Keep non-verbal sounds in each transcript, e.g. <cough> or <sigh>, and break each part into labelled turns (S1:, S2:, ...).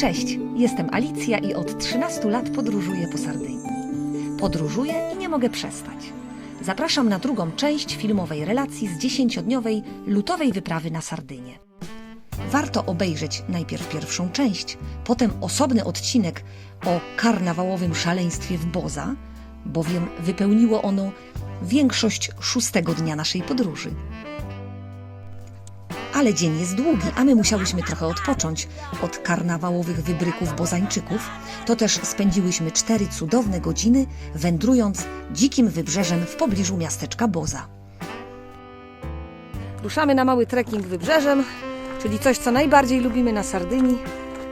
S1: Cześć, jestem Alicja i od 13 lat podróżuję po Sardynii. Podróżuję i nie mogę przestać. Zapraszam na drugą część filmowej relacji z dziesięciodniowej lutowej wyprawy na Sardynię. Warto obejrzeć najpierw pierwszą część, potem osobny odcinek o karnawałowym szaleństwie w Boza, bowiem wypełniło ono większość szóstego dnia naszej podróży. Ale dzień jest długi, a my musiałyśmy trochę odpocząć od karnawałowych wybryków bozańczyków. To też spędziłyśmy cztery cudowne godziny wędrując dzikim wybrzeżem w pobliżu miasteczka Boza. Ruszamy na mały trekking wybrzeżem, czyli coś, co najbardziej lubimy na Sardynii.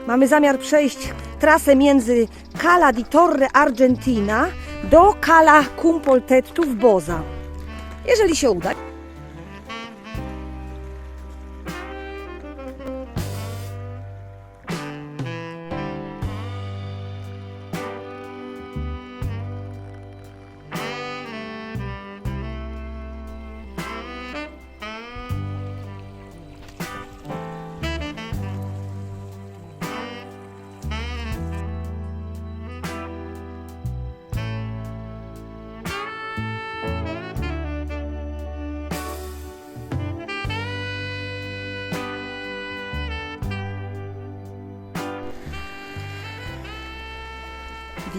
S1: Mamy zamiar przejść trasę między Cala di Torre Argentina do Cala Cumpoltettu w Boza. Jeżeli się uda,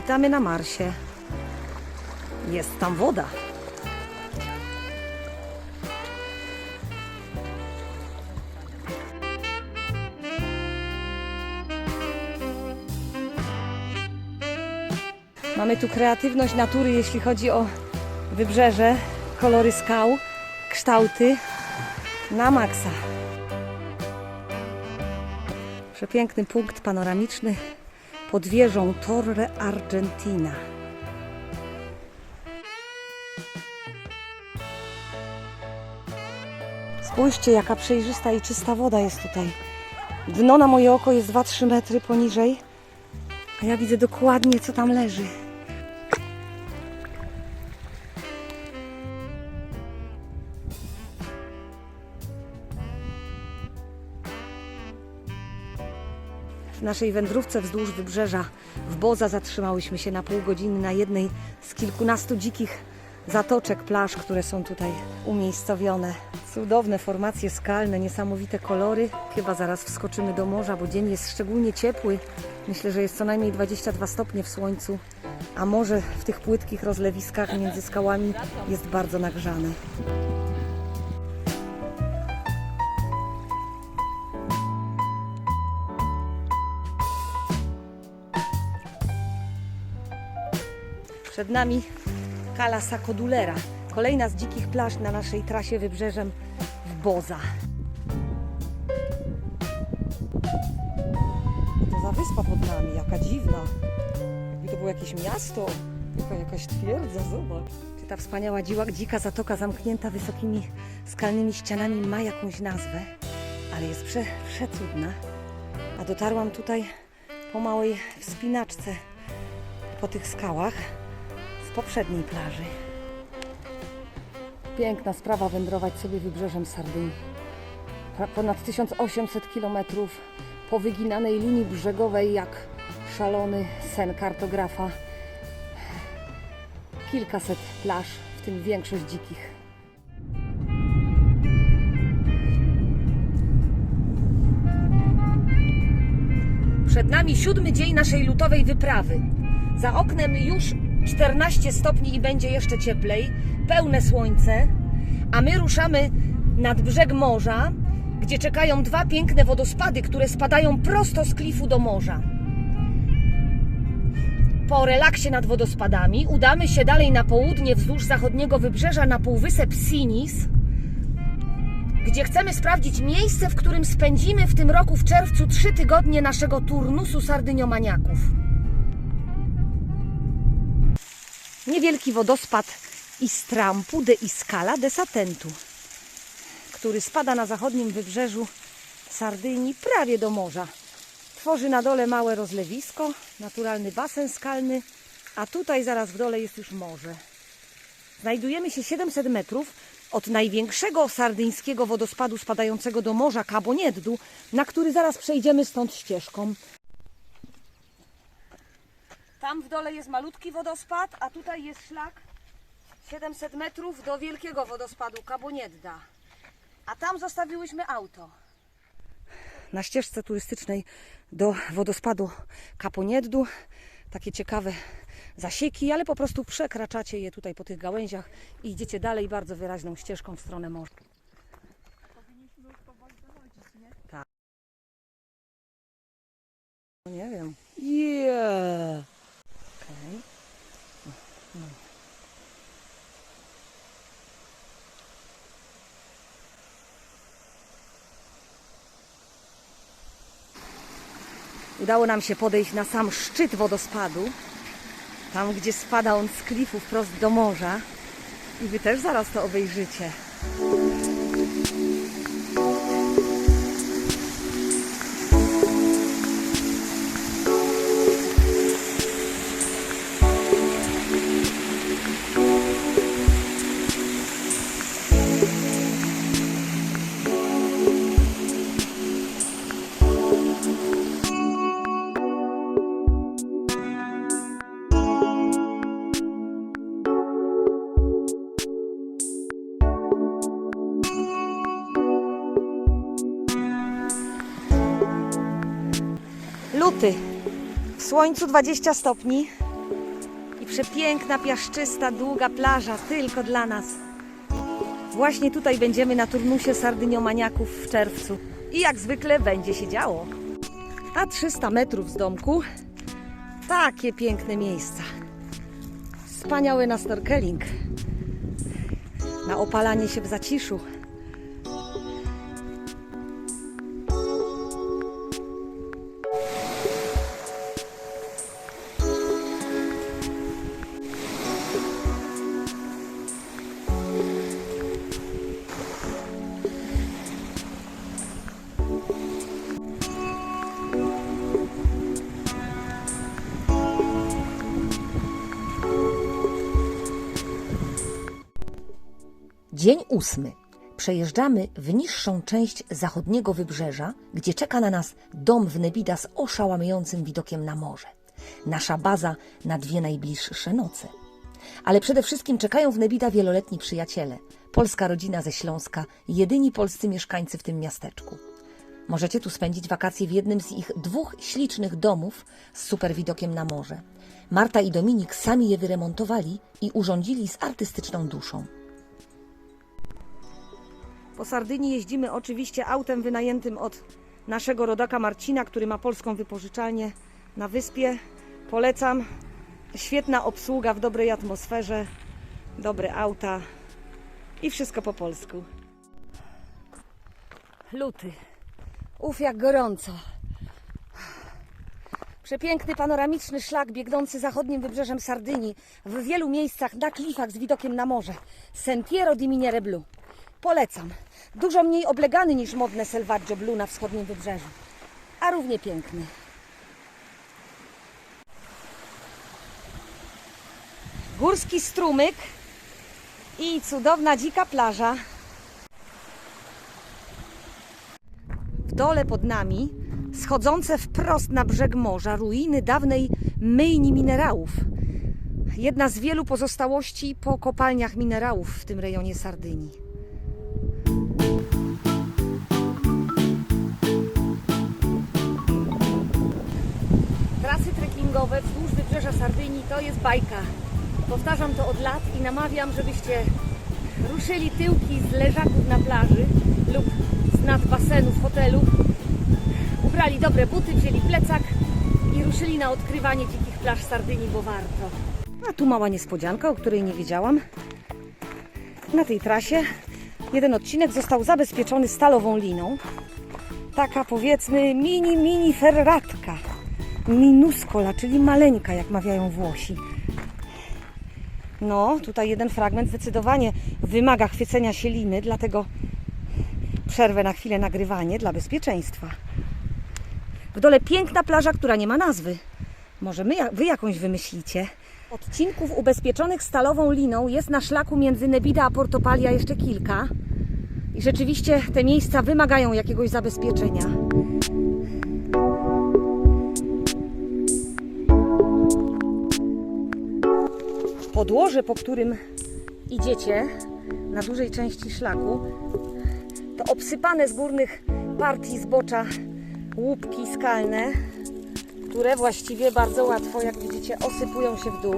S1: Witamy na Marsie. Jest tam woda. Mamy tu kreatywność natury, jeśli chodzi o wybrzeże, kolory skał, kształty na maksa. Przepiękny punkt panoramiczny pod wieżą Torre Argentina. Spójrzcie, jaka przejrzysta i czysta woda jest tutaj. Dno na moje oko jest 2-3 metry poniżej, a ja widzę dokładnie, co tam leży. Naszej wędrówce wzdłuż wybrzeża w Boza zatrzymałyśmy się na pół godziny na jednej z kilkunastu dzikich zatoczek plaż, które są tutaj umiejscowione. Cudowne formacje skalne, niesamowite kolory. Chyba zaraz wskoczymy do morza, bo dzień jest szczególnie ciepły. Myślę, że jest co najmniej 22 stopnie w słońcu, a morze w tych płytkich rozlewiskach między skałami jest bardzo nagrzane. Przed nami Cala Sacodulera, kolejna z dzikich plaż na naszej trasie wybrzeżem w Boza. To za wyspa pod nami, jaka dziwna. Jakby to było jakieś miasto, jaka, jakaś twierdza, zobacz. Czy ta wspaniała dziła, dzika zatoka zamknięta wysokimi skalnymi ścianami ma jakąś nazwę, ale jest prze, przecudna. A dotarłam tutaj po małej wspinaczce po tych skałach poprzedniej plaży. Piękna sprawa wędrować sobie wybrzeżem Sardynii. Ponad 1800 km po wyginanej linii brzegowej jak szalony sen kartografa. Kilkaset plaż, w tym większość dzikich. Przed nami siódmy dzień naszej lutowej wyprawy. Za oknem już 14 stopni i będzie jeszcze cieplej, pełne słońce, a my ruszamy nad brzeg morza, gdzie czekają dwa piękne wodospady, które spadają prosto z klifu do morza. Po relaksie nad wodospadami udamy się dalej na południe wzdłuż zachodniego wybrzeża na półwysep Sinis, gdzie chcemy sprawdzić miejsce, w którym spędzimy w tym roku w czerwcu trzy tygodnie naszego turnusu sardyniomaniaków. Niewielki wodospad Istrampu de Iscala de Satentu, który spada na zachodnim wybrzeżu Sardynii prawie do morza. Tworzy na dole małe rozlewisko, naturalny basen skalny, a tutaj zaraz w dole jest już morze. Znajdujemy się 700 metrów od największego sardyńskiego wodospadu spadającego do morza Cabonieddu, na który zaraz przejdziemy stąd ścieżką. Tam w dole jest malutki wodospad, a tutaj jest szlak 700 metrów do wielkiego wodospadu Caboniedda. A tam zostawiłyśmy auto. Na ścieżce turystycznej do wodospadu Caponieddu takie ciekawe zasieki, ale po prostu przekraczacie je tutaj po tych gałęziach i idziecie dalej bardzo wyraźną ścieżką w stronę morza. Tak. No nie wiem. Yeah. Okej. No. Udało nam się podejść na sam szczyt wodospadu, tam gdzie spada on z klifu wprost do morza. I Wy też zaraz to obejrzycie. Luty. W słońcu 20 stopni i przepiękna, piaszczysta, długa plaża tylko dla nas. Właśnie tutaj będziemy na turnusie sardyniomaniaków w czerwcu. I jak zwykle będzie się działo. A 300 metrów z domku takie piękne miejsca. Wspaniałe na snorkeling, na opalanie się w zaciszu.
S2: Dzień ósmy. Przejeżdżamy w niższą część zachodniego wybrzeża, gdzie czeka na nas dom w Nebida z oszałamiającym widokiem na morze. Nasza baza na dwie najbliższe noce. Ale przede wszystkim czekają w Nebida wieloletni przyjaciele. Polska rodzina ze Śląska, jedyni polscy mieszkańcy w tym miasteczku. Możecie tu spędzić wakacje w jednym z ich dwóch ślicznych domów z super widokiem na morze. Marta i Dominik sami je wyremontowali i urządzili z artystyczną duszą.
S1: Po Sardynii jeździmy oczywiście autem wynajętym od naszego rodaka Marcina, który ma polską wypożyczalnię na wyspie. Polecam. Świetna obsługa w dobrej atmosferze, dobre auta i wszystko po polsku. Luty. Uf, jak gorąco. Przepiękny panoramiczny szlak biegnący zachodnim wybrzeżem Sardynii w wielu miejscach na klifach z widokiem na morze. Sentiero di Miniere Blu. Polecam. Dużo mniej oblegany niż modne Selvaggio Blue na wschodnim wybrzeżu, a równie piękny. Górski strumyk i cudowna dzika plaża. W dole pod nami schodzące wprost na brzeg morza ruiny dawnej myjni minerałów. Jedna z wielu pozostałości po kopalniach minerałów w tym rejonie Sardynii. Trekkingowe wzdłuż wybrzeża Sardynii to jest bajka. Powtarzam to od lat i namawiam, żebyście ruszyli tyłki z leżaków na plaży lub z nad basenów hotelu, ubrali dobre buty, wzięli plecak i ruszyli na odkrywanie dzikich plaż Sardynii, bo warto. A tu mała niespodzianka, o której nie wiedziałam. Na tej trasie jeden odcinek został zabezpieczony stalową liną. Taka powiedzmy mini, mini ferratka. Minuscola, czyli maleńka, jak mawiają Włosi. No, tutaj jeden fragment zdecydowanie wymaga chwycenia się liny, dlatego przerwę na chwilę nagrywanie dla bezpieczeństwa. W dole piękna plaża, która nie ma nazwy. Może my, wy jakąś wymyślicie. Odcinków ubezpieczonych stalową liną jest na szlaku między Nebida a Portopalia jeszcze kilka. I rzeczywiście te miejsca wymagają jakiegoś zabezpieczenia. Podłoże, po którym idziecie na dużej części szlaku, to obsypane z górnych partii zbocza łupki skalne, które właściwie bardzo łatwo, jak widzicie, osypują się w dół.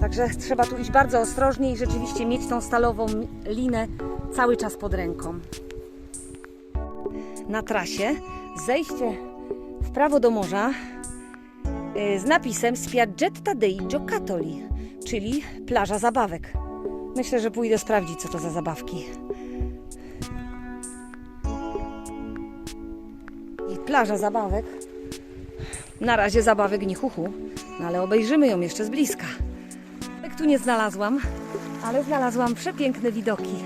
S1: Także trzeba tu iść bardzo ostrożnie i rzeczywiście mieć tą stalową linę cały czas pod ręką. Na trasie zejście w prawo do morza y, z napisem Spiaggetta dei Giocattoli, czyli plaża zabawek. Myślę, że pójdę sprawdzić, co to za zabawki. I plaża zabawek. Na razie zabawek nie chuchu, no ale obejrzymy ją jeszcze z bliska. Tu nie znalazłam, ale znalazłam przepiękne widoki.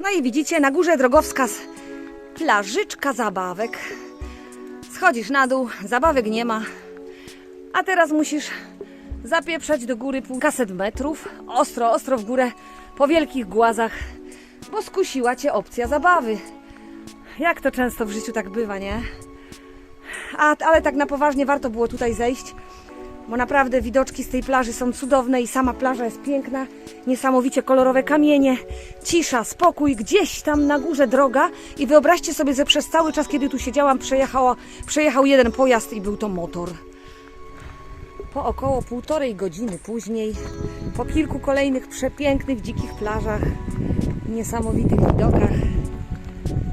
S1: No i widzicie, na górze drogowskaz plażyczka zabawek. Schodzisz na dół, zabawek nie ma, a teraz musisz zapieprzać do góry półkaset metrów, ostro, ostro w górę, po wielkich głazach, bo skusiła Cię opcja zabawy. Jak to często w życiu tak bywa, nie? A, ale tak na poważnie warto było tutaj zejść, bo naprawdę widoczki z tej plaży są cudowne i sama plaża jest piękna, niesamowicie kolorowe kamienie, cisza, spokój, gdzieś tam na górze droga i wyobraźcie sobie, że przez cały czas, kiedy tu siedziałam, przejechała, przejechał jeden pojazd i był to motor. Po około półtorej godziny później, po kilku kolejnych przepięknych, dzikich plażach niesamowitych widokach,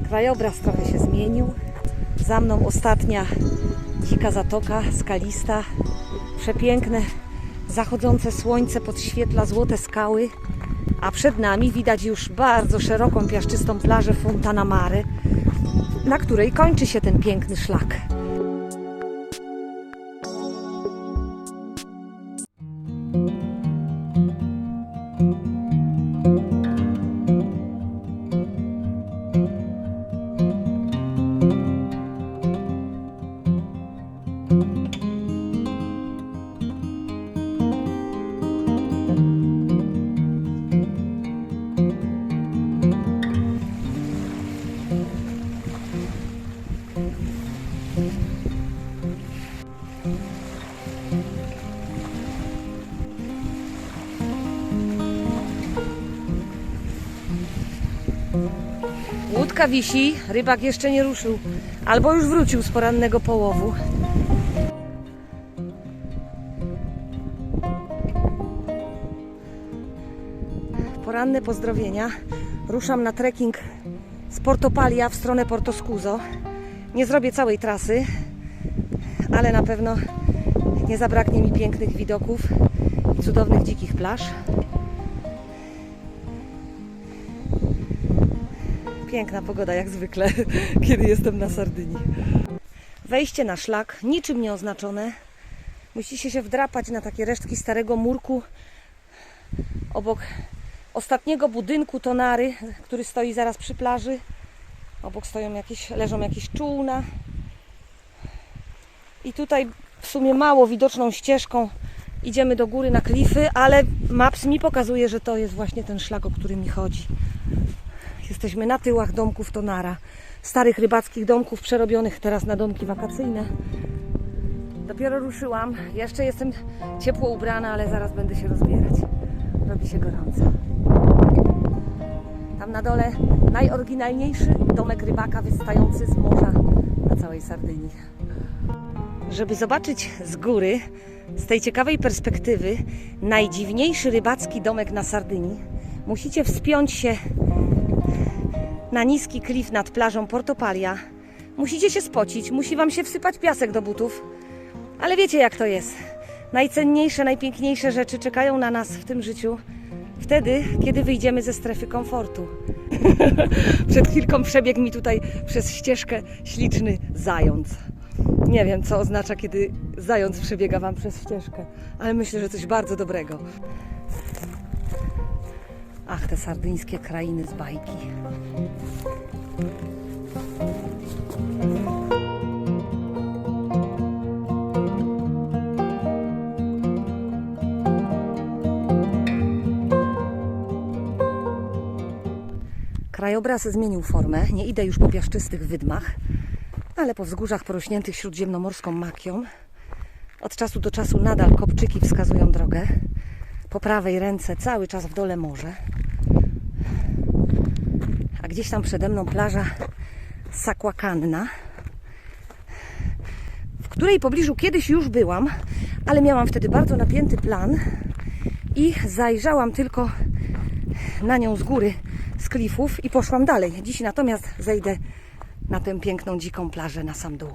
S1: krajobraz trochę się zmienił. Za mną ostatnia dzika zatoka, skalista, przepiękne, zachodzące słońce podświetla złote skały, a przed nami widać już bardzo szeroką, piaszczystą plażę Fontana Mare, na której kończy się ten piękny szlak. Łódka wisi, rybak jeszcze nie ruszył, albo już wrócił z porannego połowu. Poranne pozdrowienia. Ruszam na trekking z Portopalia w stronę Porto Scuso. Nie zrobię całej trasy, ale na pewno nie zabraknie mi pięknych widoków i cudownych dzikich plaż. Piękna pogoda jak zwykle, <laughs> kiedy jestem na Sardynii. Wejście na szlak, niczym nie oznaczone. Musicie się wdrapać na takie resztki starego murku obok ostatniego budynku Tonary, który stoi zaraz przy plaży. Obok stoją jakieś, leżą jakieś czółna. I tutaj w sumie mało widoczną ścieżką idziemy do góry na klify, ale maps mi pokazuje, że to jest właśnie ten szlak, o który mi chodzi. Jesteśmy na tyłach domków Tonara. Starych rybackich domków przerobionych teraz na domki wakacyjne. Dopiero ruszyłam. Jeszcze jestem ciepło ubrana, ale zaraz będę się rozbierać. Robi się gorąco. Tam na dole najoryginalniejszy domek rybaka wystający z morza na całej Sardynii. Żeby zobaczyć z góry, z tej ciekawej perspektywy, najdziwniejszy rybacki domek na Sardynii, musicie wspiąć się na niski klif nad plażą Portopalia. Musicie się spocić, musi wam się wsypać piasek do butów. Ale wiecie jak to jest. Najcenniejsze, najpiękniejsze rzeczy czekają na nas w tym życiu wtedy, kiedy wyjdziemy ze strefy komfortu. <laughs> Przed chwilką przebiegł mi tutaj przez ścieżkę śliczny zając. Nie wiem, co oznacza, kiedy zając przebiega wam przez ścieżkę, ale myślę, że coś bardzo dobrego. Ach, te sardyńskie krainy z bajki. Krajobraz zmienił formę. Nie idę już po piaszczystych wydmach, ale po wzgórzach porośniętych śródziemnomorską makią. Od czasu do czasu nadal kopczyki wskazują drogę. Po prawej ręce cały czas w dole morze. Gdzieś tam przede mną plaża Sakłakanna, w której pobliżu kiedyś już byłam, ale miałam wtedy bardzo napięty plan i zajrzałam tylko na nią z góry, z klifów i poszłam dalej. Dziś natomiast zejdę na tę piękną, dziką plażę na sam dół.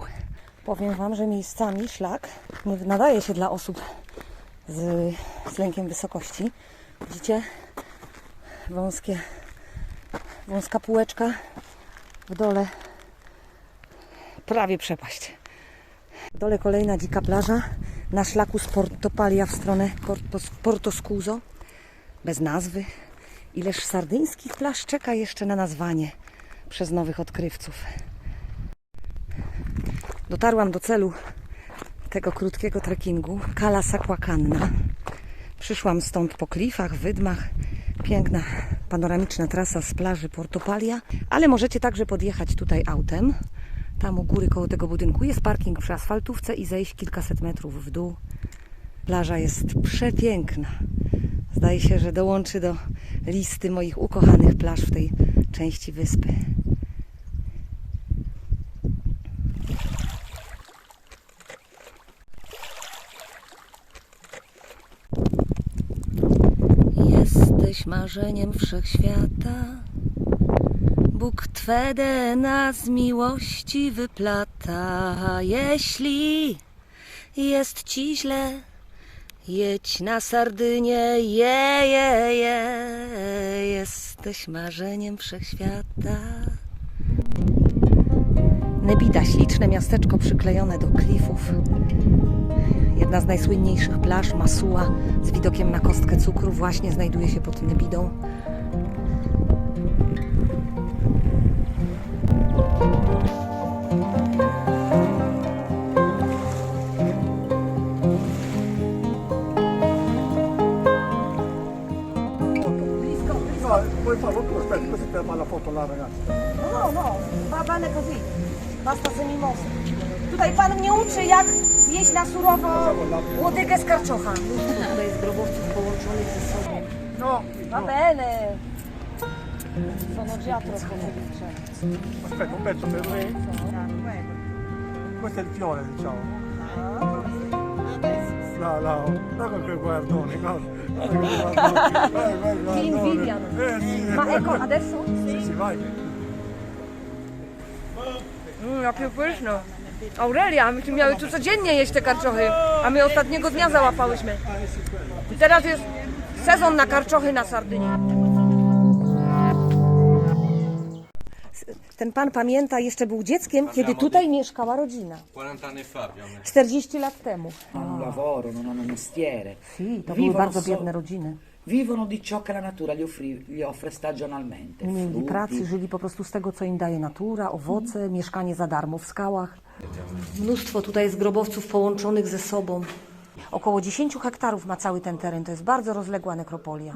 S1: Powiem Wam, że miejscami szlak nie nadaje się dla osób z, z lękiem wysokości. Widzicie? Wąskie, wąska półeczka w dole prawie przepaść. W dole kolejna dzika plaża na szlaku z Portopalia w stronę Porto, Scuso bez nazwy. Ileż sardyńskich plaż czeka jeszcze na nazwanie przez nowych odkrywców. Dotarłam do celu tego krótkiego trekkingu, Kala Sakłakanna. Przyszłam stąd po klifach, wydmach. Piękna, panoramiczna trasa z plaży Portopalia, ale możecie także podjechać tutaj autem. Tam u góry koło tego budynku jest parking przy asfaltówce i zejść kilkaset metrów w dół. Plaża jest przepiękna. Zdaje się, że dołączy do listy moich ukochanych plaż w tej części wyspy. Jesteś marzeniem wszechświata. Bóg Twe DNA z miłości wyplata. Jeśli jest Ci źle, jedź na Sardynię, je, je, je. Jesteś marzeniem wszechświata. Nebida, śliczne miasteczko przyklejone do klifów. Jedna z najsłynniejszych plaż, Masuła, z widokiem na kostkę cukru, właśnie znajduje się pod Nebidą.
S3: No, puoi farlo tu, aspetta, così te fa la foto là ragazzi.
S1: No, no, va bene così. Basta se mimosa. Tutaj pan mnie uczy, jak zjeść na surowo łodygę z karczocha. Tutaj jest grobowców połączonych ze sobą.
S3: No,
S1: Va bene. Sono già troppo felice.
S3: aspetta un pezzo per me. Questo è il fiore, diciamo. No, no, guarda che guardone, guarda. Guarda che guardone. Guarda, guarda,
S1: Ti invidiano.
S3: Eh sì.
S1: Ma ecco, adesso?
S3: Sì, sì, vai.
S4: Mm, jakie pyszne. Aurelia, myśmy miały tu codziennie jeść te karczochy, a my ostatniego dnia załapałyśmy. I teraz jest sezon na karczochy na Sardynii.
S1: Ten pan pamięta, jeszcze był dzieckiem, kiedy tutaj mieszkała rodzina.
S5: 40 anni fa più o meno.
S1: 40 lat temu.
S6: lavoro, non hanno mestiere.
S1: Si, to były
S6: Vivono
S1: bardzo biedne rodziny.
S6: Vivono di ciò che la natura gli, offri- gli offre stagionalmente.
S1: Nie mieli
S6: frutti,
S1: pracy, żyli po prostu z tego, co im daje natura, owoce, mieszkanie za darmo w skałach. Mnóstwo tutaj jest grobowców połączonych ze sobą. Około 10 hektarów ma cały ten teren, to jest bardzo rozległa nekropolia.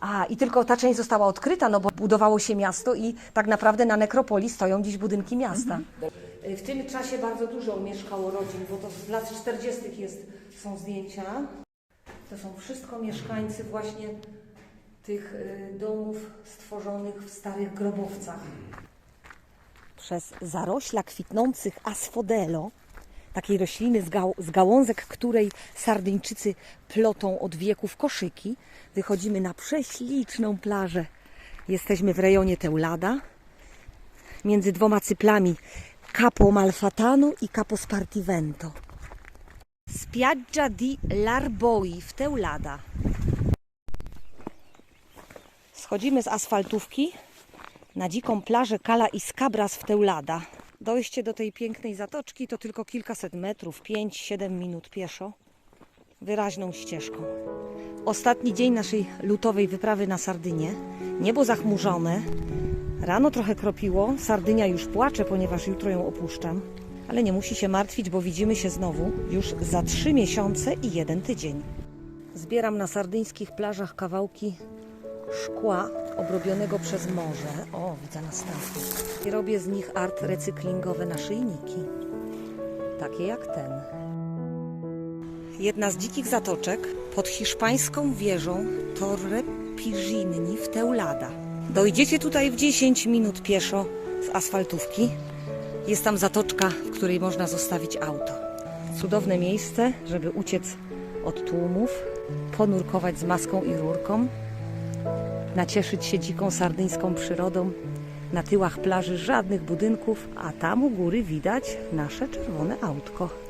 S1: A, i tylko ta część została odkryta, no bo budowało się miasto i tak naprawdę na nekropolii stoją dziś budynki miasta. W tym czasie bardzo dużo mieszkało rodzin, bo to z lat 40. Jest, są zdjęcia. To są wszystko mieszkańcy właśnie tych y, domów stworzonych w starych grobowcach. Przez zarośla kwitnących asfodelo, takiej rośliny z, gał- z gałązek, której Sardyńczycy plotą od wieków koszyki, wychodzimy na prześliczną plażę. Jesteśmy w rejonie Teulada, między dwoma cyplami Capo Malfatano i Capo Spartivento. Spiaggia di Larboi w Teulada. Schodzimy z asfaltówki na dziką plażę Kala i Skabras w Teulada. Dojście do tej pięknej zatoczki to tylko kilkaset metrów, 5-7 minut pieszo. wyraźną ścieżką. Ostatni dzień naszej lutowej wyprawy na Sardynię. Niebo zachmurzone. Rano trochę kropiło. Sardynia już płacze, ponieważ jutro ją opuszczam. Ale nie musi się martwić, bo widzimy się znowu już za trzy miesiące i jeden tydzień. Zbieram na sardyńskich plażach kawałki szkła obrobionego przez morze. O, widzę na stachu. I robię z nich art recyklingowe naszyjniki. Takie jak ten. Jedna z dzikich zatoczek pod hiszpańską wieżą Torre Piginni w Teulada. Dojdziecie tutaj w 10 minut pieszo z asfaltówki. Jest tam zatoczka, w której można zostawić auto. Cudowne miejsce, żeby uciec od tłumów, ponurkować z maską i rurką, nacieszyć się dziką sardyńską przyrodą. Na tyłach plaży żadnych budynków, a tam u góry widać nasze czerwone autko.